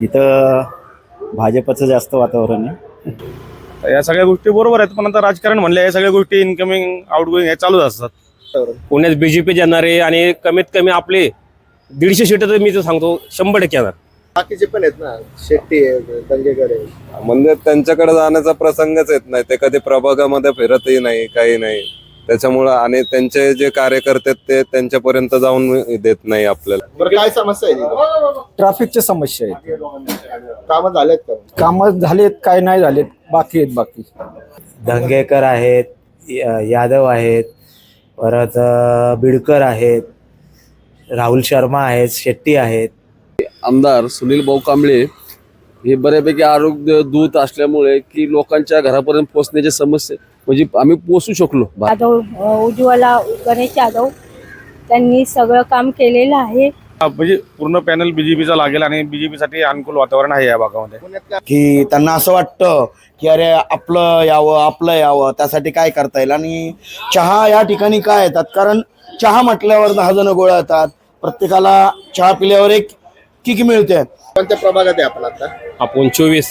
इथं भाजपचं जास्त वातावरण आहे. या सगळ्या गोष्टी बरोबर आहेत पण आता राजकारण म्हणले या सगळ्या गोष्टी इनकमिंग आउटगोईंग हे चालूच असतात. पुण्यात बीजेपी जाणारे आणि कमीत कमी आपले दीडशे सीट तर मी तर सांगतो शंभर टक्के येणार. बाकीचे पण आहेत ना शेट्टी आहे दंगेकर आहे म्हणजे त्यांच्याकडे जाण्याचा प्रसंगच येत नाही ते कधी प्रभागामध्ये फिरतही नाही काही नाही. त्याच्यामुळं आणि त्यांचे जे कार्यकर्ते आहेत ते त्यांच्यापर्यंत जाऊन देत नाही आपल्याला. बरं काय समस्या आहे? ट्रॅफिकच्या समस्या आहेत कामं झालेत का? कामं झालेत काय नाही झालेत बाकी आहेत बाकी. दंगेकर आहेत या- यादव आहेत परत अ, बिडकर आहेत राहुल शर्मा आहेत शेट्टी आहेत. आमदार सुनील भाऊ कांबळे हे बऱ्यापैकी आरोग्य दूत असल्यामुळे की लोकांच्या घरापर्यंत पोहोचण्याची समस्या म्हणजे आम्ही पोहोचू शकलो. यादव अ, उज्ज्वला गणेश यादव त्यांनी सगळं काम केलेलं आहे. म्हणजे पूर्ण पॅनल बीजेपीचा लागेल आणि बीजेपी साठी अनुकूल वातावरण आहे या भागामध्ये. की त्यांना असं वाटतं की अरे आपलं यावं आपलं यावं त्यासाठी काय करता येईल? आणि चहा या ठिकाणी काय येतात? कारण चहा म्हटल्यावर दहा जण गोळा येतात प्रत्येकाला चहा पिल्यावर एक किक मिळते. कोणत्या प्रभागात आहे आपण आता? आपण चोवीस.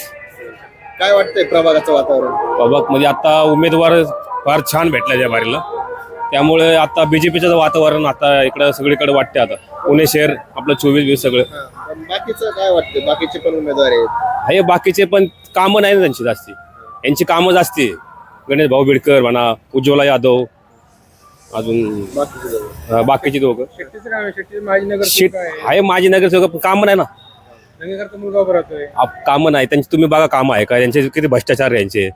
काय वाटतंय प्रभागाचं वातावरण? बाबा म्हणजे आता उमेदवार फार छान भेटला त्या बारीला. त्यामुळे आता बीजेपीचं वातावरण आता इकडं सगळीकडे वाटते आता. पुणे शहर आपलं चोवीस वीस सगळं. पण बाकीचं काय वाटतं बाकीचे पण उमेदवार आहेत. हे बाकीचे पण कामं नाही ना त्यांची जास्ती. यांची कामं जास्ती. गणेश भाऊ बिडकर म्हणा उज्ज्वला यादव अजून बाकीचे. अं, बाकीचे दोघं. शेट आहे. माझी नगरसेवक पण कामं नाही ना. आप- कामं नाही त्यांची तुम्ही बघा कामं आहे का? यांचे किती भ्रष्टाचार आहे यांचे?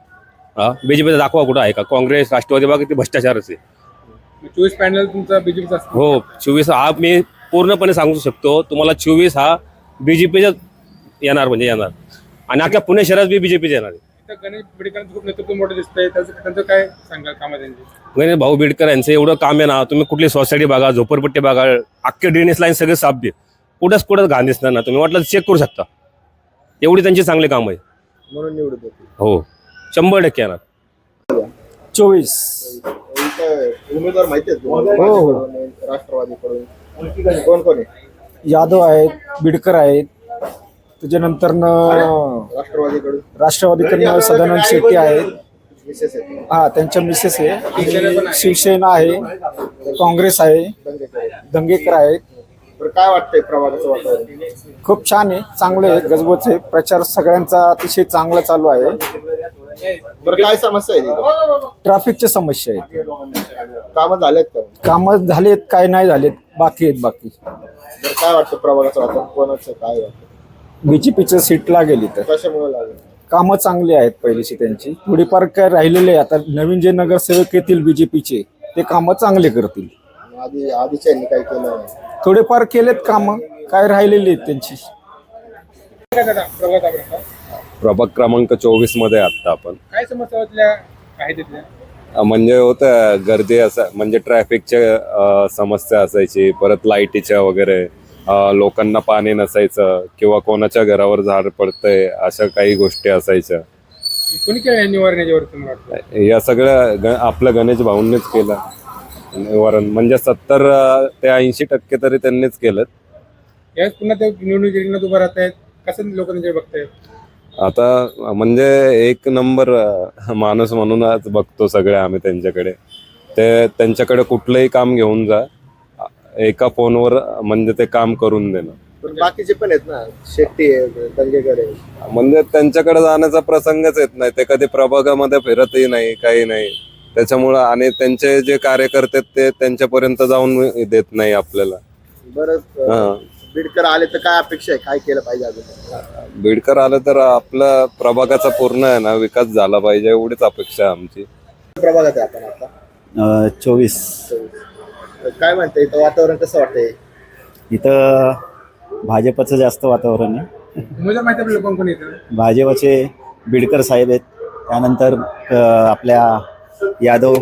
हा? बीजेपीचा दाखवा कुठं आहे का? काँग्रेस राष्ट्रवादी बघा किती भ्रष्टाचारच आहे. चोवीस पॅनल तुमचा बीजेपीचा हो चोवीस हा मी पूर्णपणे सांगू शकतो. तुम्हाला चोवीस हा बीजेपीचा येणार म्हणजे येणार. आणि अख्ख्या पुणे शहरात बी बीजेपीचा येणार आहे. गणेश बिडकरांचं खूप नेतृत्व मोठं दिसतंय. त्याचं त्यांचं काय सांगाल कामा त्यांची? गणेश भाऊ बिडकर यांचं एवढं काम आहे ना तुम्ही कुठली सोसायटी बघा झोपडपट्टी बघा अख्खे ड्रेनेज लाईन सगळे साफ दे. कुठंच कुठंच घाण दिसणार ना तुम्ही वाटलं चेक करू शकता. एवढी त्यांची चांगली काम आहे म्हणून निवडून येते हो. शंभर टक्के येणार. चोवीस. इथं उमेदवार माहिती आहेत तुम्हाला? हो, हो. राष्ट्रवादीकडून. कोण कोण आहे? यादव आहेत बिडकर आहेत. त्याच्यानंतर राष्ट्रवादीकडून. राष्ट्रवादीकडनं सदानंद शेट्टी आहेत. विशेष आहेत. हा त्यांच्या मिसेस आहे. आणि शिवसेना आहे. काँग्रेस आहे. दंगेकर आहे. दंगेकर आहेत. बरं काय वाटतंय प्रभागाचं वातावरण? खूप छान आहे चांगले आहे गजबज आहे प्रचार सगळ्यांचा अतिशय चांगला चालू आहे. बरं काय समस्या आहे? तिथं? ट्रॅफिकच्या समस्या आहेत. कामं झालेत का? कामं झालेत काय नाही झालेत बाकी आहेत बाकी. बरं काय वाटतं प्रभागाचं वातावरण? कोणाचं काय वाटतं? बीजेपीचं सीट लागेल इथं. कशामुळे लागेल? कामं चांगली आहेत पहिलीची त्यांची. थोडीफार काय राहिलेले आहे. आता नवीन जे नगरसेवक येतील बीजेपीचे ते कामं चांगले करतील. आधी आधीच्या यांनी काय केलं नाही. थोडेफार केलेत कामं काय राहिलेली आहेत त्यांची? प्रभाग क्रमांक चोवीसमध्ये आता आपण. काय समस्या होतल्या? आहे तिथल्या? अं, म्हणजे होतं गर्दी असं म्हणजे ट्रॅफिकच्या अं, समस्या असायची. परत लाईटीच्या वगैरे अं, लोकांना पाणी नसायचं किंवा कोणाच्या घरावर झाड पडतंय अशा काही गोष्टी असायच्या. कोणी केलं तुम्हाला वाटतं? या सगळ्या ग आपल्या गणेश भाऊंनीच केलं. निवारण म्हणजे सत्तर ते ऐंशी टक्के तरी त्यांनीच केलं यावेळेस पुन्हा ते निवडणूक रिंगणात उभं राहत आहेत. कसं लोक त्यांच्याकडे बघतायत? आता म्हणजे एक नंबर अं, माणूस म्हणूनच बघतो सगळे आम्ही त्यांच्याकडे. ते त्यांच्याकडे कुठलंही काम घेऊन जा. एका फोनवर म्हणजे ते काम करून देणं. पण बाकीचे पण आहेत ना? शेट्टी आहे दंगेकर आहे. म्हणजे त्यांच्याकडे जाण्याचा प्रसंगच येत नाही. ते कधी प्रभागामध्ये फिरतही नाही काही नाही. त्याच्यामुळं आणि त्यांचे जे कार्यकर्ते आहेत ते त्यांच्यापर्यंत जाऊन देत नाही आपल्याला. बरं हा. बिडकर आले तर काय अपेक्षा आहे? काय केलं पाहिजे अजून? बीडकर आलं तर आपला प्रभागाचा पूर्ण आहे ना विकास झाला पाहिजे एवढीच अपेक्षा आहे आमची. प्रभागात आहे आपण आता? अ, चोवीस. तर काय म्हणते इथं वातावरण कसं वाटतंय? इथं भाजपचं जास्त वातावरण आहे. भाजपचे बिडकर साहेब आहेत. त्यानंतर अ, आपल्या यादव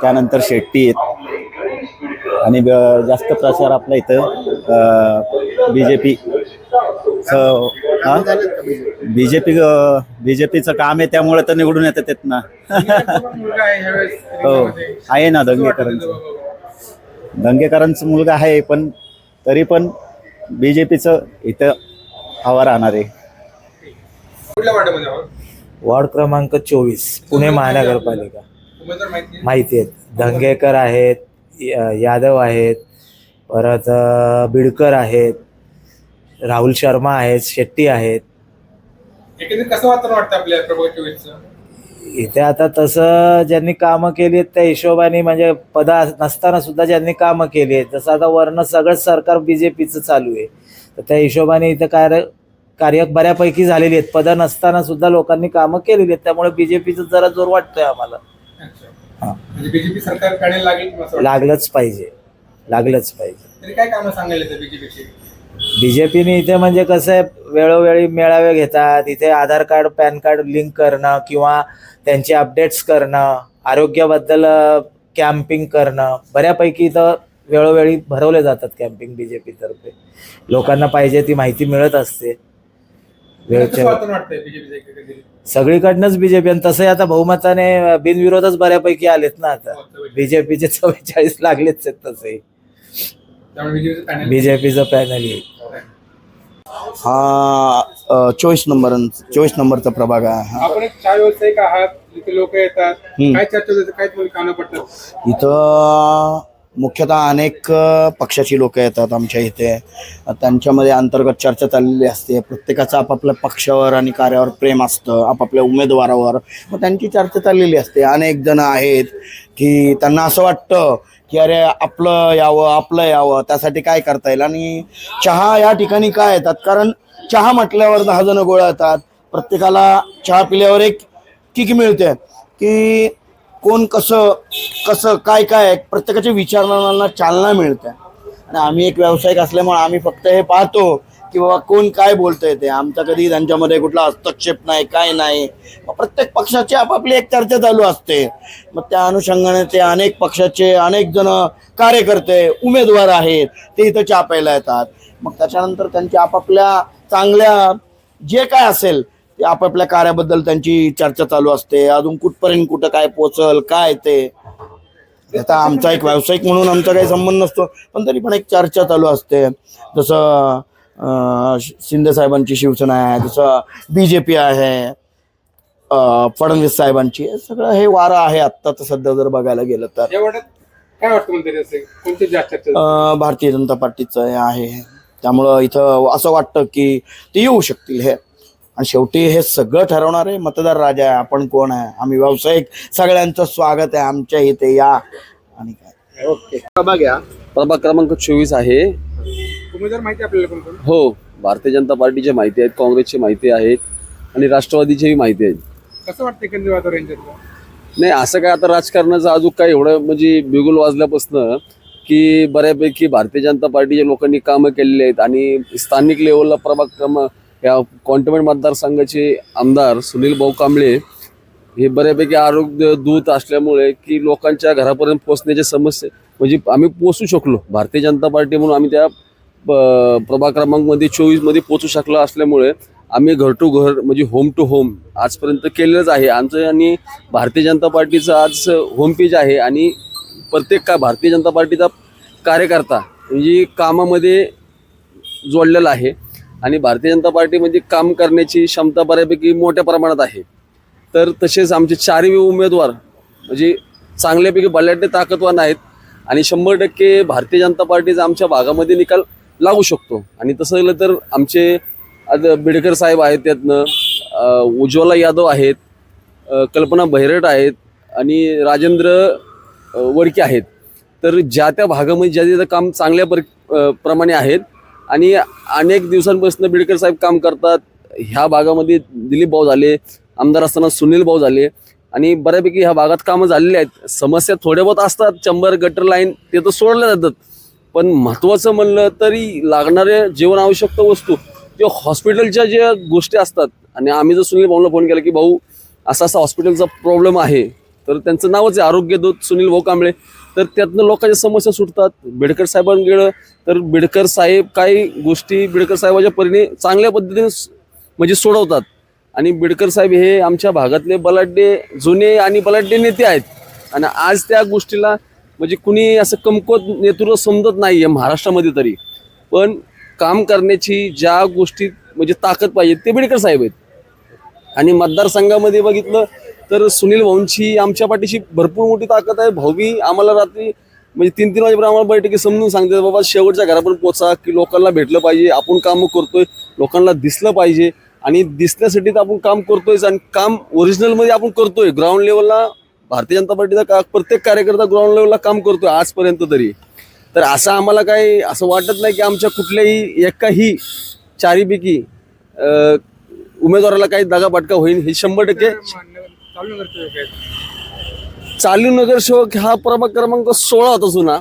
त्यानंतर शेट्टी आहेत आणि जास्त प्रचार आपला इथं B J P? B J P B J पीचं काम आहे त्यामुळे तर निवडून येतात येत ना हो. आहे ना दंगेकरांचं? दंगेकरांचा मुलगा आहे पण तरी पण बी जे पीचं इथं हवा राहणार आहे वॉर्ड क्रमांक चोवीस पुणे महानगरपालिका माहिती आहे? माहिती आहेत. धंगेकर आहेत यादव आहेत परत बिडकर आहेत राहुल शर्मा आहेत शेट्टी आहेत. एकंदरीत कसं वातावरण वाटतं आपल्या प्रभाग चोवीसचं इथे आता तसं ज्यांनी कामं केली आहेत त्या हिशोबाने म्हणजे पदा नसताना सुद्धा ज्यांनी कामं केली आहेत. जसं आता वरनं सगळंच सरकार बी जे पीचं चालू आहे. तर त्या हिशोबाने इथं कार्य कार्य बऱ्यापैकी झालेली आहेत. पदं नसताना सुद्धा लोकांनी कामं केलेली आहेत. त्यामुळे बी जे पीचं जरा जोर वाटतोय आम्हाला. म्हणजे बीजेपी सरकार पॅनल लागेल किंवा असं वाटतं? लागलंच पाहिजे. लागलंच पाहिजे. तरी काय कामं सांगायला बीजेपीची बीजेपीने इथे म्हणजे कसं आहे वेळोवेळी मेळावे घेतात. इथे Aadhaar card PAN card link करणं किंवा त्यांचे अपडेट्स करणं आरोग्याबद्दल कॅम्पिंग करणं. बऱ्यापैकी इथं वेळोवेळी भरवले जातात कॅम्पिंग बीजेपी तर्फे. लोकांना पाहिजे ती माहिती मिळत असते. वेळच्या वातावरण वाटतंय बीजेपीचं एकंदरीत सगळीकडनंच बीजेपी आणि तसंही आता बहुमताने बिनविरोधच बऱ्यापैकी आलेत ना आता. बीजेपीचे चव्वेचाळीस लागलेच आहेत तसे बीजेपीचं पॅनल बीजेपीचं पॅनल येईल हा चोवीस नंबर चोवीस नंबरचा प्रभाग आहे. आपण एक चहा व्यावसायिक आहात इथे लोक येतात. काय चर्चा होते? काय तुम्हाला कानं पडतात? इथं मुख्यतः अनेक पक्षाची लोक येतात आमच्या इथे. त्यांच्यामध्ये अंतर्गत चर्चा चाललेली असते. प्रत्येकाचं आपापल्या पक्षावर आणि कार्यावर प्रेम असतं. आपापल्या उमेदवारावर. मग त्यांची चर्चा चाललेली असते. अनेक जण आहेत की त्यांना असं वाटतं की अरे आपलं यावं आपलं यावं. त्यासाठी काय करता येईल? आणि चहा या ठिकाणी काय येतात? कारण चहा म्हटल्यावर दहा जण गोळा येतात प्रत्येकाला चहा पिल्यावर एक किक मिळते. की कोण कसं कसं काय काय आहे, प्रत्येकाच्या विचारांना चालना मिळते. आणि आम्ही एक व्यावसायिक असल्यामुळे आम्ही फक्त हे पाहतो की बाबा कोण काय बोलतंय ते. आमचा कधी त्यांच्यामध्ये कुठला हस्तक्षेप नाही काय नाही. प्रत्येक पक्षाची आपापली एक चर्चा चालू असते. मग त्या अनुषंगाने ते अनेक पक्षाचे अनेक जण कार्यकर्ते उमेदवार आहेत ते इथं चहा प्यायला येतात. मग त्याच्यानंतर त्यांच्या आपापल्या चांगल्या जे काय असेल ते आपापल्या कार्याबद्दल त्यांची चर्चा चालू असते. अजून कुठपर्यंत कुठं काय पोचल काय ते? आता आमचा एक व्यावसायिक म्हणून आमचा काही संबंध नसतो पण तरी पण एक चर्चा चालू असते. जसं शिंदे साहेबांची शिवसेना आहे जसं बी जे पी आहे फडणवीस साहेबांची सगळं हे वारं आहे आत्ता तर सध्या जर बघायला गेलं तर. काय वाटतं भारतीय जनता पार्टीचं आहे. त्यामुळं इथं असं वाटतं की ते येऊ शकतील हे. आणि शेवटी हे सगळं ठरवणारे मतदार राजा आहे आपण कोण आहे? आम्ही व्यावसायिक सगळ्यांचं स्वागत आहे आमच्या इथे या. आणि काय? ओके. प्रभाग या. प्रभाग क्रमांक चोवीस आहे. उमेदवार माहिती आहे आपल्याला कोण कोण? हो भारतीय जनता पार्टीची माहिती आहेत काँग्रेसची माहिती आहेत आणि राष्ट्रवादीचीही माहिती आहेत. कसं वाटतं एकंदरीत वातावरण नाही असं काय आता राजकारणाचं अजून काय एवढं म्हणजे बिगुल वाजल्यापासनं की बऱ्यापैकी भारतीय जनता पार्टीच्या लोकांनी कामं केलेली आहेत आणि स्थानिक लेवलला प्रभाग क्रम या कॉन्टमेंट मतदारसंघाचे आमदार सुनील भाऊ कांबळे हे बऱ्यापैकी आरोग्य दूत असल्यामुळे की लोकांच्या घरापर्यंत पोचण्याची समस्या म्हणजे आम्ही पोचू शकलो. भारतीय जनता पार्टी म्हणून आम्ही त्या प- प्रभाग क्रमांकमध्ये चोवीसमध्ये पोचू शकलो असल्यामुळे आम्ही घर टू घर म्हणजे होम टू होम आजपर्यंत केलेलंच आहे. आमचं आणि भारतीय जनता पार्टीचं आज होम पेज आहे आणि प्रत्येक का भारतीय जनता पार्टीचा कार्यकर्ता म्हणजे कामामध्ये जोडलेला आहे. आणि भारतीय जनता पार्टीमध्ये म्हणजे काम करण्याची क्षमता बऱ्यापैकी मोठ्या प्रमाणात आहे. तर तसेच आमचे चारही उमेदवार म्हणजे चांगल्यापैकी बलाढ्य ताकदवान आहेत आणि शंभर टक्के भारतीय जनता पार्टीचा आमच्या भागामध्ये निकाल लागू शकतो. आणि तसं झालं तर आमचे बिडकर साहेब आहेत त्यातनं उज्ज्वला यादव आहेत कल्पना भैरट आहेत आणि राजेंद्र वडके आहेत. तर ज्या त्या भागामध्ये ज्या ज्या काम चांगल्या पर प्रमाणे आहेत आणि अनेक दिवसांपासून बिडकर साहेब काम करतात. ह्या भागामध्ये दिलीप भाऊ झाले आमदार असताना सुनील भाऊ झाले आणि बऱ्यापैकी ह्या भागात कामं झालेली आहेत. समस्या थोड्या बहुत असतात चंबर गटर लाईन ते तर सोडल्या जातात. पण महत्त्वाचं म्हणलं तरी लागणाऱ्या जीवन आवश्यक वस्तू ते हॉस्पिटलच्या ज्या गोष्टी असतात. आणि आम्ही जर सुनील भाऊला फोन केला की भाऊ असा असा हॉस्पिटलचा प्रॉब्लेम आहे. तर त्यांचं नावच आहे आरोग्यदूत सुनील भाऊ कांबळे तर त्यातनं लोकांच्या समस्या सुटतात. बिडकर साहेबांकडे गेलं तर बिडकर साहेब काही गोष्टी बिडकर साहेबाच्या परीने चांगल्या पद्धतीने म्हणजे सोडवतात. आणि बिडकर साहेब हे आमच्या भागातले बलाढ्य जुने आणि बलाढ्य नेते आहेत. आणि आज त्या गोष्टीला म्हणजे कुणी असं कमकुवत नेतृत्व समजत नाही आहे महाराष्ट्रामध्ये तरी. पण काम करण्याची ज्या गोष्टीत म्हणजे ताकद पाहिजे ते बिडकर साहेब आहेत. आणि मतदारसंघामध्ये बघितलं तर सुनील भाऊंची आमच्या पाठीशी भरपूर मोठी ताकद आहे. भाऊबी आम्हाला रात्री म्हणजे तीन तीन वाजेपर्यंत आम्हाला बैठकी समजून सांगते बाबा शेवटच्या घरापर्यंत पोचा की लोकांना भेटलं पाहिजे आपण कामं करतोय लोकांना दिसलं पाहिजे आणि दिसण्यासाठी तर आपण काम करतोयच आणि काम ओरिजिनलमध्ये आपण करतोय. ग्राउंड लेवलला भारतीय जनता पार्टीचा का प्रत्येक कार्यकर्ता ग्राउंड लेवलला काम करतोय आजपर्यंत तरी. तर असं आम्हाला काही असं वाटत नाही की आमच्या कुठल्याही एकाही चारीपैकी उमेदवाराला काही दगापटका होईल. हे शंभर टक्के चालू नगरसेवक आहेत. चालू नगरसेवक हा प्रभाग क्रमांक सोळा होता जुना.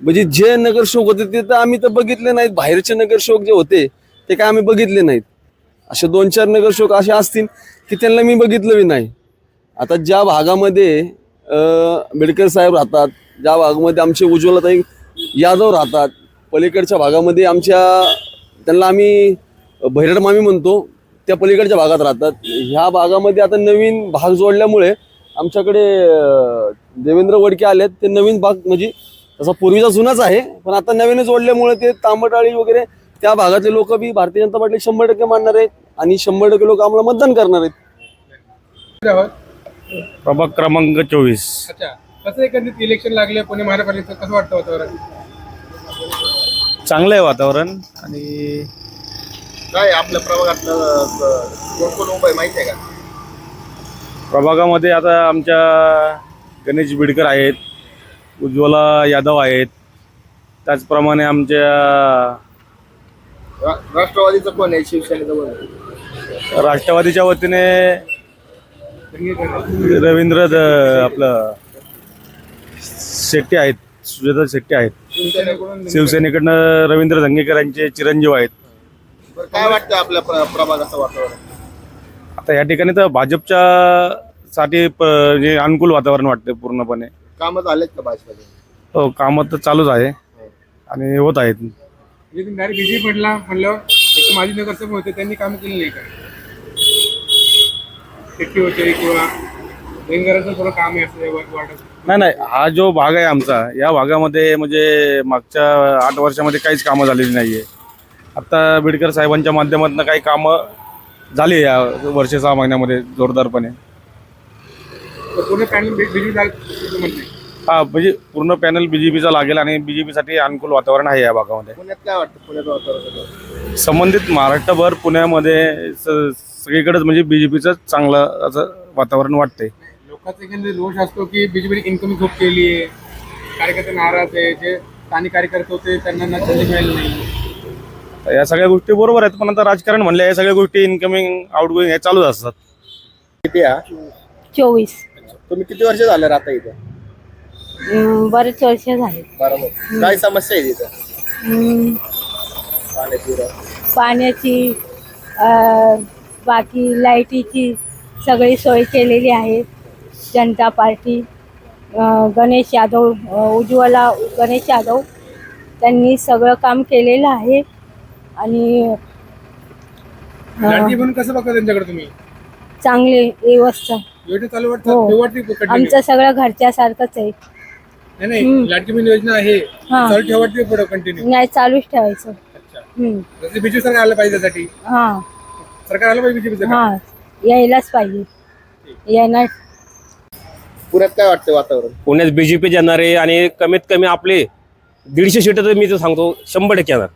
म्हणजे जे नगरसेवक होते ते तर आम्ही तर बघितले नाहीत. बाहेरचे नगरसेवक जे होते ते काय आम्ही बघितले नाहीत. असे दोन चार नगरसेवक असे असतील की त्यांना मी बघितलं बी नाही. आता ज्या भागामध्ये अं, बेडकर साहेब राहतात ज्या भागामध्ये आमचे उज्ज्वलताई यादव राहतात पलीकडच्या भागामध्ये आमच्या त्यांना आम्ही भैरड मामी म्हणतो. त्या पलीकडच्या भागात राहतात. ह्या भागामध्ये आता नवीन भाग जोडल्यामुळे आमच्याकडे देवेंद्र वडके आलेत. ते नवीन भाग म्हणजे तसा पूर्वीचा जुनाच आहे. पण आता नवीन जोडल्यामुळे ते तांबटाळी वगैरे त्या भागातले लोक बी भारतीय जनता पार्टी शंभर टक्के मानणार आहेत आणि शंभर टक्के लोक आम्हाला मतदान करणार आहेत? प्रभाग क्रमांक चोवीस. अच्छा. कसं एकंदरीत इलेक्शन लागले पुणे महानगरपालिकेचं कसं वाटतं वातावरण? चांगलं आहे वातावरण आणि काय आपल्या प्रभागातलं कोण कोण उभं आहे माहिती आहे का? प्रभागामध्ये आता आमच्या गणेश बिडकर आहेत उज्ज्वला यादव आहेत. त्याचप्रमाणे आमच्या रा- राष्ट्रवादीचं कोण आहे शिवसेनेचं कोण आहे? राष्ट्रवादीच्या वतीने रवींद्र द- आपलं शेट्टी आहेत सुजाता शेट्टी आहेत. शिवसेनेकडून शिवसेनेकडनं रवींद्र धंगेकर यांचे चिरंजीव आहेत. बरं काय वाटतं आपल्या प्र- प्रभागाचं वातावरण? आता या ठिकाणी तर भाजपच्या साठी प- जे अनुकूल वातावरण वाटते पूर्णपणे. कामं झालेत का भाजपचे हो कामं तर चालूच आहे आणि होत आहेत. डायरेक्ट बीजेपी पडला म्हणलं एक माजी नगरसेवक होते त्यांनी काम केली नाही का? शेट्टी होते किंवा बेंगराचं थोडं काम आहे असं वा- वाटत नाही नाही हा जो भाग आहे आमचा या भागामध्ये म्हणजे मागच्या आठ वर्षामध्ये काहीच कामं झालेली नाही आहे आत्ता बिडकर साहेबांच्या माध्यमातून काही कामं झाली या वर्ष सहा महिन्यामध्ये जोरदारपणे. पूर्ण पॅनल म्हणते हा म्हणजे पूर्ण पॅनल बी जे पीचा लागेल आणि बी जे पीसाठी अनुकूल वातावरण आहे या भागामध्ये. पुण्यात काय वाटतं? पुण्याचं वातावरण संबंधित महाराष्ट्रभर पुण्यामध्ये स- सगळीकडेच म्हणजे बी जे पीचं चांगलं असं वातावरण वाटतंय. लोकांचा एकंदरीत रोष असतो की बीजेपीने इन्कम खूप केली आहे कार्यकर्ते नाराज आहे जे स्थानिक कार्यकर्ते होते त्यांना ना संधी मिळाली नाही. या सगळ्या गोष्टी बरोबर आहेत पण आता राजकारण म्हणलं या सगळ्या गोष्टी इन्कमिंग आउटगोईंग हे चालूच असतात. किती हा चोवीस. तुम्ही किती वर्ष झालं राहता इथं? अं, बरेच वर्ष झाले. बरोबर काय समस्या आहे तिथं? अं, पाण्याची. पाण्याची अं, बाकी लाईटीची सगळी सोय केलेली आहे. जनता पार्टी अं, गणेश यादव अं, उज्ज्वला गणेश यादव त्यांनी सगळं काम केलेलं आहे. आणि लाडकी कसं बघता त्यांच्याकडे तुम्ही? चांगले व्यवस्था योजना चालू हो. वाटतं? आमचं सगळं घरच्यासारखंच आहे. नाही नाही हम्म. लाडकी बहीण योजना आहे. हा. चालू ठेवते पुढे कंटिन्यू नाही चालूच ठेवायचं. अच्छा. हम्म. जसं बीजेपी सरकार आलं पाहिजे त्यासाठी? हा. सरकार आलं पाहिजे बीजेपी हा. यायलाच पाहिजे. येणार. पुण्यात काय वाटतं वातावरण? पुण्यात बीजेपी येणार आहे आणि कमीत कमी आपले दीडशे सीट तर मी तर सांगतो शंभर टक्के येणार.